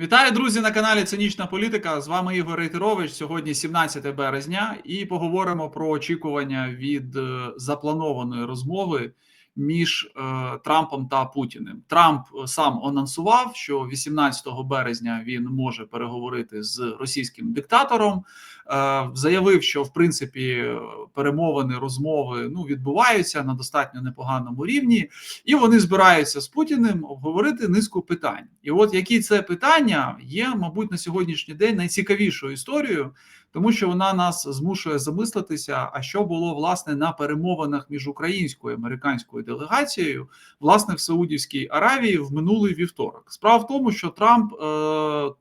Вітаю, друзі, на каналі Цинічна Політика. З вами Ігор Рейтерович. Сьогодні 17 березня, і поговоримо про очікування від е, запланованої розмови між е, Трампом та Путіним. Трамп е, сам анонсував, що 18 березня він може переговорити з російським диктатором. Е, заявив, що в принципі перемовини розмови ну відбуваються на достатньо непоганому рівні, і вони збираються з Путіним обговорити низку питань. І от які це питання є, мабуть, на сьогоднішній день найцікавішою історією, тому що вона нас змушує замислитися, а що було власне на перемовинах між українською і американською делегацією, власне, в Саудівській Аравії в минулий вівторок. Справа в тому, що Трамп е,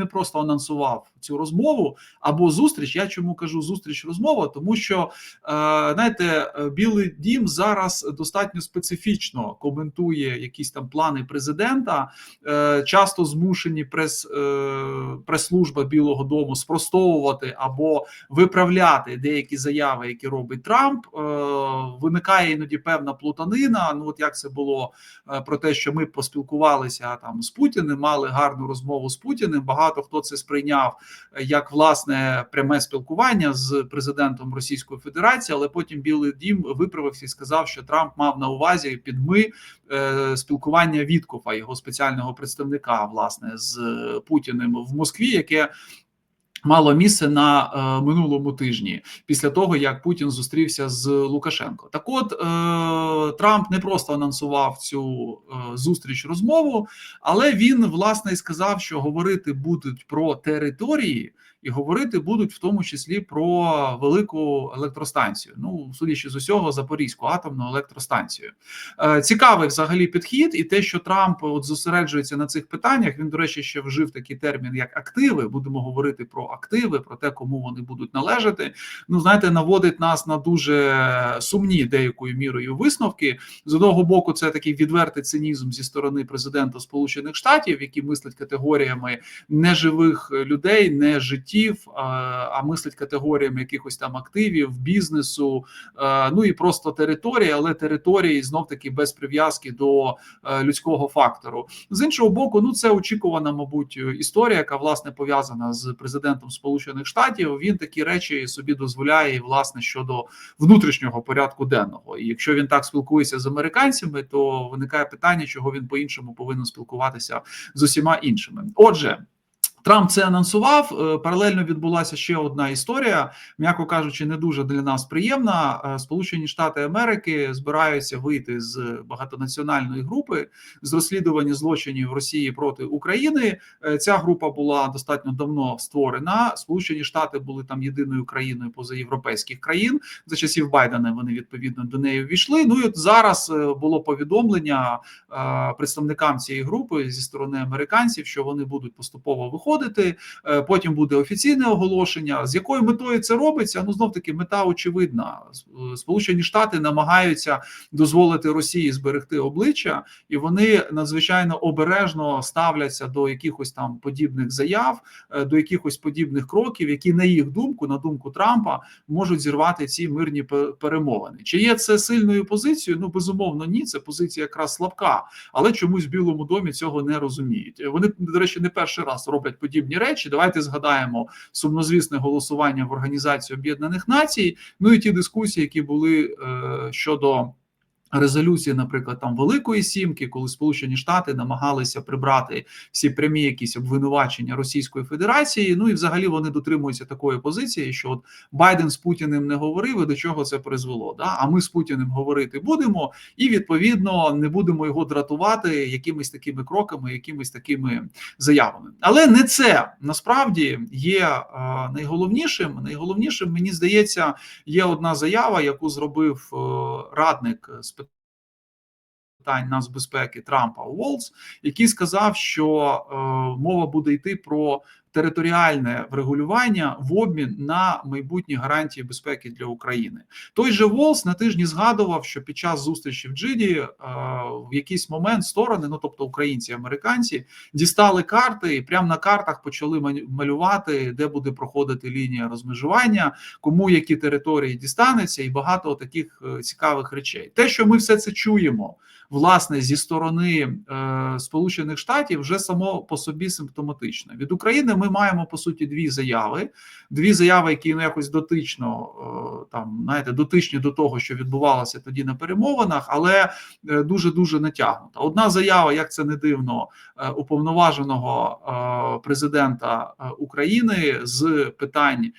не, просто анонсував цю розмову або зустріч. Я чому кажу зустріч розмова, тому що е, знаєте, Білий Дім зараз достатньо специфічно коментує якісь там плани президента. Е, часто змушені прес е, прес-служба Білого Дому спростовувати або виправляти деякі заяви, які робить Трамп. Е, виникає іноді певна плутанина. Ну от як це було про те, що ми поспілкувалися там з Путіним, мали гарну розмову з Путіним. Багато хто це сприйняв як власне пряме спілкування з президентом Російської Федерації, але потім Білий Дім виправився і сказав, що Трамп мав на увазі під ми е, спілкування Віткофа, його спеціального представника, власне, з Путіним в Москві, яке Мало місце на е, минулому тижні після того, як Путін зустрівся з Лукашенко. Так, от е, Трамп не просто анонсував цю е, зустріч розмову, але він власне сказав, що говорити будуть про території, і говорити будуть в тому числі про велику електростанцію. Ну судячи з усього, Запорізьку атомну електростанцію. Е, цікавий взагалі підхід, і те, що Трамп от зосереджується на цих питаннях. Він, до речі, ще вжив такий термін, як активи. Будемо говорити про активи, про те, кому вони будуть належати. Ну знаєте, наводить нас на дуже сумні деякою мірою висновки. З одного боку, це такий відвертий цинізм зі сторони президента Сполучених Штатів, які мислять категоріями неживих людей, не життів, а мислять категоріями якихось там активів, бізнесу, ну і просто території, але території знов таки без прив'язки до людського фактору. З іншого боку, ну це очікувана, мабуть, історія, яка власне пов'язана з президентом Сполучених Штатів. Він такі речі собі дозволяє власне щодо внутрішнього порядку денного. І якщо він так спілкується з американцями, то виникає питання, чого він по іншому повинен спілкуватися з усіма іншими. Отже. Трамп це анонсував. Е, паралельно відбулася ще одна історія, м'яко кажучи, не дуже для нас приємна. Е, Сполучені Штати Америки збираються вийти з багатонаціональної групи з розслідування злочинів Росії проти України. Е, ця група була достатньо давно створена. Сполучені Штати були там єдиною країною поза європейських країн. За часів Байдена вони відповідно до неї ввійшли. Ну і от зараз було повідомлення представникам цієї групи зі сторони американців, що вони будуть поступово виходити виходити. Е, потім буде офіційне оголошення. З якою метою це робиться? Ну знов таки мета очевидна. Е, Сполучені Штати намагаються дозволити Росії зберегти обличчя, і вони надзвичайно обережно ставляться до якихось там подібних заяв, е, до якихось подібних кроків, які на їх думку, на думку Трампа, можуть зірвати ці мирні перемовини. Чи є це сильною позицією? Ну безумовно, ні. Це позиція якраз слабка, але чомусь в Білому домі цього не розуміють. Вони до речі, не перший раз роблять подібні речі. Давайте згадаємо сумнозвісне голосування в Організації Об'єднаних Націй. Ну і ті дискусії, які були е, щодо. Резолюції, наприклад, там Великої Сімки, коли Сполучені Штати намагалися прибрати всі прямі якісь обвинувачення Російської Федерації. Ну і взагалі вони дотримуються такої позиції, що от Байден з Путіним не говорив, і до чого це призвело. Да? А ми з Путіним говорити будемо, і відповідно не будемо його дратувати якимись такими кроками, якимись такими заявами. Але не це насправді є е, найголовнішим. Найголовнішим мені здається, є одна заява, яку зробив е, радник з питань нацбезпеки Трампа Уолс, який сказав, що е, мова буде йти про територіальне врегулювання в обмін на майбутні гарантії безпеки для України. Той же Волс на тижні згадував, що під час зустрічі в Джиді е, в якийсь момент сторони, ну тобто українці, американці, дістали карти і прямо на картах почали малювати, де буде проходити лінія розмежування, кому які території дістанеться, і багато таких е, цікавих речей. Те, що ми все це чуємо власне зі сторони е, Сполучених Штатів, вже само по собі симптоматично. Від України ми маємо по суті дві заяви, дві заяви, які ну якось дотично е, там знаєте, дотичні до того, що відбувалося тоді на перемовинах, але дуже дуже натягнута. Одна заява, як це не дивно, е, уповноваженого е, президента України з питань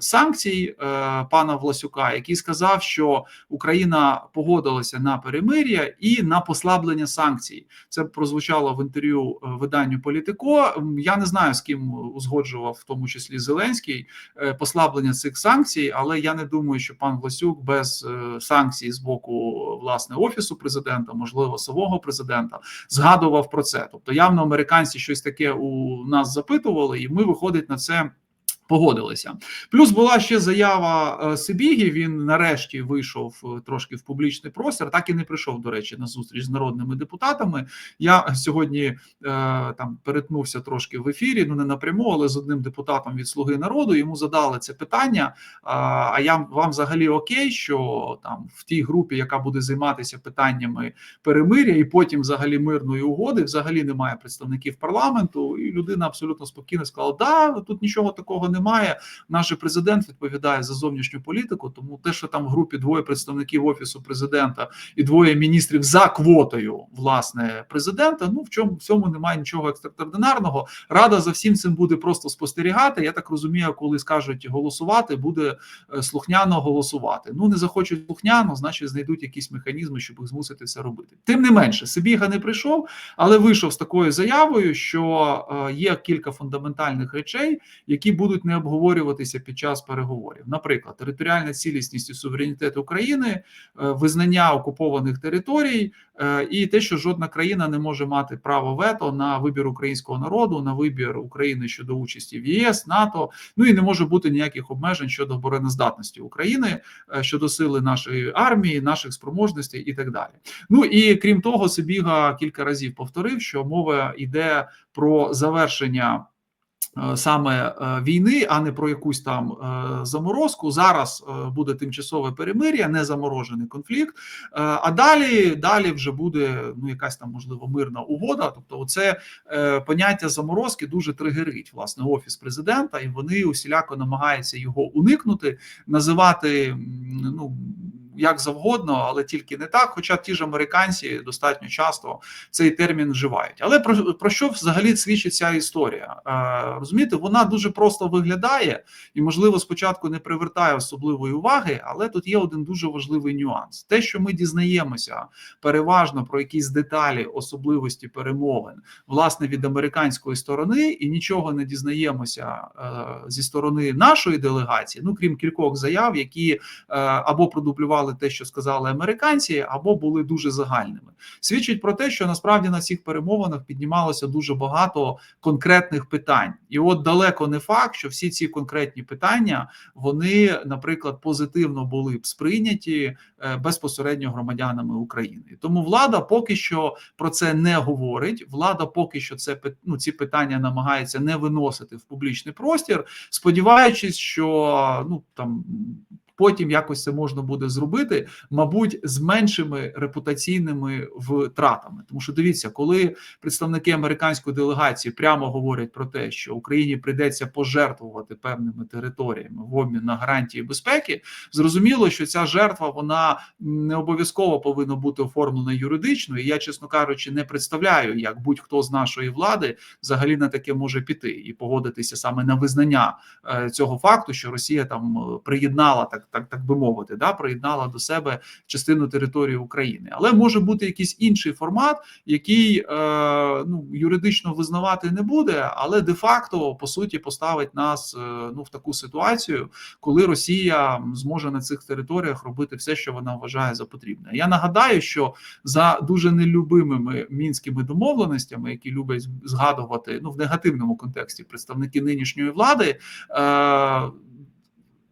санкцій е, пана Власюка, який сказав, що Україна погодилася на перемир'я і на послаблення санкцій. Це прозвучало в інтерв'ю е, виданню Політико. Я не знаю з ким узгоджував, в тому числі Зеленський, послаблення цих санкцій, але я не думаю, що пан Власюк без санкцій з боку власне офісу президента, можливо, самого президента, згадував про це. Тобто, явно американці щось таке у нас запитували, і ми виходить на це. Погодилися. Плюс була ще заява е, Сибігі. Він нарешті вийшов е, трошки в публічний простір. Так і не прийшов, до речі, на зустріч з народними депутатами. Я сьогодні е, там перетнувся трошки в ефірі. Ну не напряму, але з одним депутатом від Слуги народу йому задали це питання. А я вам взагалі окей, що там в тій групі, яка буде займатися питаннями перемиря, і потім взагалі мирної угоди, взагалі немає представників парламенту, і людина абсолютно спокійно сказала: да, тут нічого такого не немає. Наш президент відповідає за зовнішню політику. Тому те, що там в групі двоє представників офісу президента і двоє міністрів за квотою власне президента. Ну в чому в цьому немає нічого екстраординарного. Рада за всім цим буде просто спостерігати. Я так розумію, коли скажуть голосувати, буде е, слухняно голосувати. Ну не захочуть слухняно, значить знайдуть якісь механізми, щоб їх змусити це робити. Тим не менше, Сибіга не прийшов, але вийшов з такою заявою, що е, є кілька фундаментальних речей, які будуть не обговорюватися під час переговорів. Наприклад, територіальна цілісність і суверенітет України, е, визнання окупованих територій е, і те, що жодна країна не може мати право вето на вибір українського народу, на вибір України щодо участі в ЄС, НАТО. Ну і не може бути ніяких обмежень щодо обороноздатності України, е, щодо сили нашої армії, наших спроможностей і так далі. Ну і крім того, Сибіга кілька разів повторив, що мова йде про завершення. Е, саме е, війни, а не про якусь там е, заморозку. Зараз буде тимчасове перемир'я, не заморожений конфлікт. А далі далі вже буде ну якась там можливо мирна угода. Тобто, це поняття заморозки дуже тригерить власне офіс президента, і вони усіляко намагаються його уникнути, називати ну як завгодно, але тільки не так. Хоча ті ж американці достатньо часто цей термін вживають. Але про, про що взагалі свідчить ця історія? Е, Розумієте, вона дуже просто виглядає і, можливо, спочатку не привертає особливої уваги, але тут є один дуже важливий нюанс: те, що ми дізнаємося переважно про якісь деталі особливості перемовин, власне, від американської сторони, і нічого не дізнаємося е, зі сторони нашої делегації, ну крім кількох заяв, які е, або продублювали сказали те, що сказали американці, або були дуже загальними. Свідчить про те, що насправді на цих перемовинах піднімалося дуже багато конкретних питань, і от далеко не факт, що всі ці конкретні питання вони, наприклад, позитивно були б сприйняті е, безпосередньо громадянами України. Тому влада поки що про це не говорить. Влада поки що це ну, ці питання намагається не виносити в публічний простір, сподіваючись, що ну там потім якось це можна буде зробити, мабуть, з меншими репутаційними втратами. Тому що дивіться, коли представники американської делегації прямо говорять про те, що Україні прийдеться пожертвувати певними територіями в обмін на гарантії безпеки, зрозуміло, що ця жертва вона не обов'язково повинна бути оформлена юридично. І я, чесно кажучи, не представляю, як будь-хто з нашої влади взагалі на таке може піти і погодитися саме на визнання е, цього факту, що Росія там е, приєднала так так так би мовити, да приєднала до себе частину території України, але може бути якийсь інший формат, який е, ну юридично визнавати не буде, але де-факто по суті поставить нас е, ну в таку ситуацію, коли Росія зможе на цих територіях робити все, що вона вважає за потрібне. Я нагадаю, що за дуже нелюбимими мінськими домовленостями, які люблять згадувати ну в негативному контексті представники нинішньої влади. Е,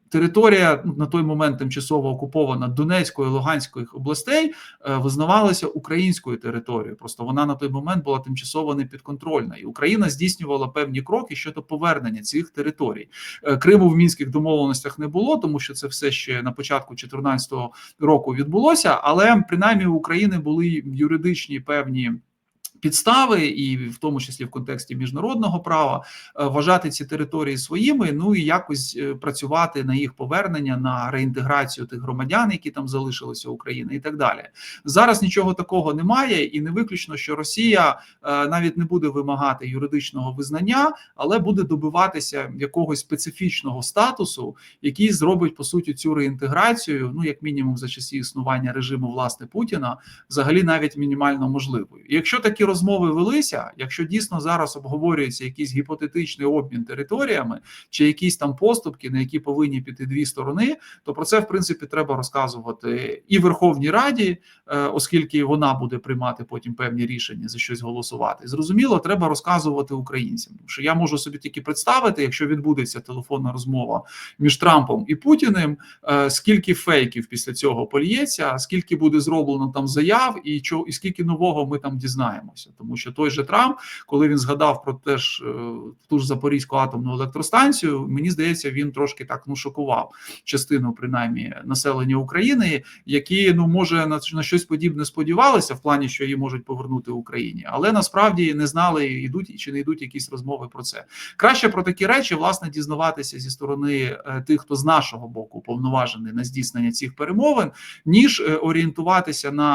Територія ну, на той момент тимчасово окупована Донецької Луганської областей е, визнавалася українською територією. Просто вона на той момент була тимчасово непідконтрольна, і Україна здійснювала певні кроки щодо повернення цих територій. Е, Криму в мінських домовленостях не було, тому що це все ще на початку 2014 року відбулося. Але принаймні у України були юридичні певні підстави, і в тому числі в контексті міжнародного права, е, вважати ці території своїми, ну і якось е, працювати на їх повернення, на реінтеграцію тих громадян, які там залишилися України, і так далі. Зараз нічого такого немає, і не виключно, що Росія е, навіть не буде вимагати юридичного визнання, але буде добиватися якогось специфічного статусу, який зробить по суті цю реінтеграцію, ну як мінімум за часів існування режиму власне Путіна, взагалі навіть мінімально можливою. Якщо такі розмови велися, якщо дійсно зараз обговорюється якийсь гіпотетичний обмін територіями чи якісь там поступки, на які повинні піти дві сторони, то про це в принципі треба розказувати і Верховній Раді, е, оскільки вона буде приймати потім певні рішення за щось голосувати. Зрозуміло, треба розказувати українцям. Що я можу собі тільки представити, якщо відбудеться телефонна розмова між Трампом і Путіним, е, скільки фейків після цього польється, скільки буде зроблено там заяв, і що і скільки нового ми там дізнаємося, тому що той же Трамп, коли він згадав про теж е, ту ж Запорізьку атомну електростанцію, мені здається, він трошки так ну шокував частину принаймні населення України, які ну може на, на щось подібне сподівалися в плані, що її можуть повернути Україні, але насправді не знали, йдуть чи не йдуть якісь розмови про це. Краще про такі речі власне дізнаватися зі сторони е, тих, хто з нашого боку повноважений на здійснення цих перемовин, ніж е, орієнтуватися на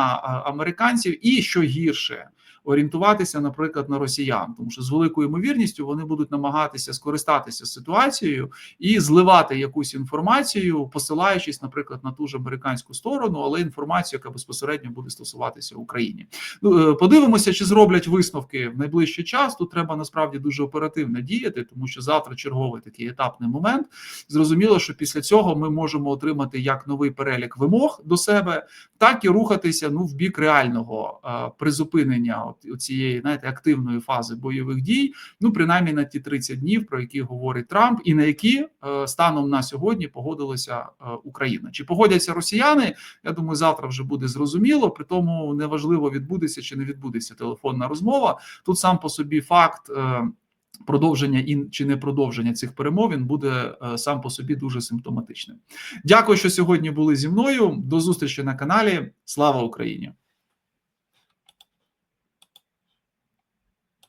американців, і що гірше орієнтуватися, наприклад, на росіян, тому що з великою ймовірністю вони будуть намагатися скористатися ситуацією і зливати якусь інформацію, посилаючись, наприклад, на ту ж американську сторону, але інформацію, яка безпосередньо буде стосуватися Україні. Ну подивимося, чи зроблять висновки в найближчий час. Тут треба насправді дуже оперативно діяти, тому що завтра черговий такий етапний момент. Зрозуміло, що після цього ми можемо отримати як новий перелік вимог до себе, так і рухатися ну в бік реального а, призупинення от цієї знаєте, активної фази бойових дій, ну принаймні на ті 30 днів, про які говорить Трамп, і на які е, станом на сьогодні погодилася е, Україна. Чи погодяться росіяни? Я думаю, завтра вже буде зрозуміло. При тому неважливо відбудеться чи не відбудеться телефонна розмова. Тут сам по собі факт. Е, Продовження і чи не продовження цих перемовин буде сам по собі дуже симптоматичним. Дякую, що сьогодні були зі мною. До зустрічі на каналі. Слава Україні!